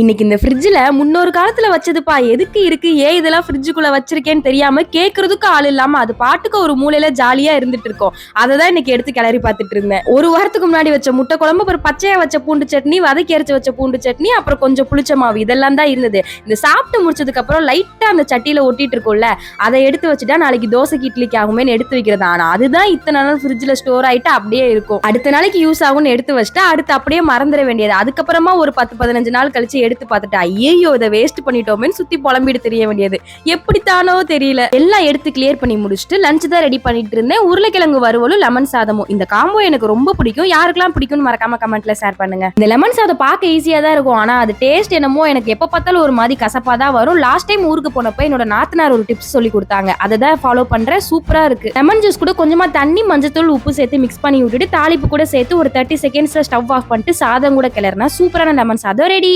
இன்னைக்கு இந்த ஃப்ரிட்ஜில் முன்னொரு காலத்தில் வச்சதுப்பா. எதுக்கு இருக்கு? ஏன் இதெல்லாம் ஃப்ரிட்ஜுக்குள்ள வச்சிருக்கேன்னு தெரியாம கேட்கறதுக்கு ஆள் இல்லாம அது பாட்டுக்கு ஒரு மூலையில ஜாலியா இருந்துட்டு இருக்கோம். அதை தான் இன்னைக்கு எடுத்து கிளறி பார்த்துட்டு இருந்தேன். ஒரு வாரத்துக்கு முன்னாடி வச்ச முட்டை குழம்பு அப்புறம் பச்சையா வச்ச பூண்டு சட்னி வதக்கி அரைச்சி வச்ச பூண்டு சட்னி அப்புறம் கொஞ்சம் புளிச்ச மாவு. இதெல்லாம் தான் இருந்தது. இந்த சாப்பிட்டு முடிச்சதுக்கு அப்புறம் லைட்டா அந்த சட்டியில ஒட்டிட்டு இருக்கும்ல அதை எடுத்து வச்சுட்டா நாளைக்கு தோசைக்கு இட்லிக்கு ஆகுமேன்னு எடுத்து வைக்கிறது. ஆனா அதுதான் இத்தனை நாள் ஃப்ரிட்ஜில் ஸ்டோர் ஆயிட்டு அப்படியே இருக்கும். அடுத்த நாளைக்கு யூஸ் ஆகும்னு எடுத்து வச்சுட்டா அடுத்து அப்படியே மறந்துட வேண்டியது. அதுக்கப்புறமா ஒரு பத்து பதினஞ்சு நாள் கழிச்சு எடுத்து பார்த்துட்டு ஐயோ இதை வேஸ்ட் பண்ணிட்டோமேன்னு சுத்தி புலம்பிட்டு தெரிய வேண்டியது. எப்படித்தானோ தெரியல. எல்லாம் எடுத்து கிளியர் பண்ணி முடிச்சுட்டு லஞ்ச் தான் ரெடி பண்ணிட்டு இருந்தேன். உருளைக்கிழங்கு வறுவலும் லெமன் சாதமும். இந்த காம்போ எனக்கு ரொம்ப பிடிக்கும். யாருக்கெல்லாம் பிடிக்கும்னு மறக்காம கமெண்ட்ல ஷேர் பண்ணுங்க. இந்த லெமன் சாதம் பார்க்க ஈஸியா தான் இருக்கும். ஆனா அது டேஸ்ட் என்னமோ எனக்கு எப்ப பார்த்தாலும் ஒரு மாதிரி கசப்பா தான் வரும். லாஸ்ட் டைம் ஊருக்கு போனப்ப என்னோட நாத்தனார் ஒரு டிப்ஸ் சொல்லி கொடுத்தாங்க. அதை தான் ஃபாலோ பண்றேன். சூப்பரா இருக்கு. லெமன் ஜூஸ் கூட கொஞ்சமா தண்ணி மஞ்சத்தூள் உப்பு சேர்த்து மிக்ஸ் பண்ணி விட்டுட்டு தாளிப்பு கூட சேர்த்து ஒரு தேர்ட்டி செகண்ட்ஸில் ஸ்டவ் ஆஃப் பண்ணிட்டு சாதம் கூட கிளறினா சூப்பரான லெமன் சாதம். ரெடி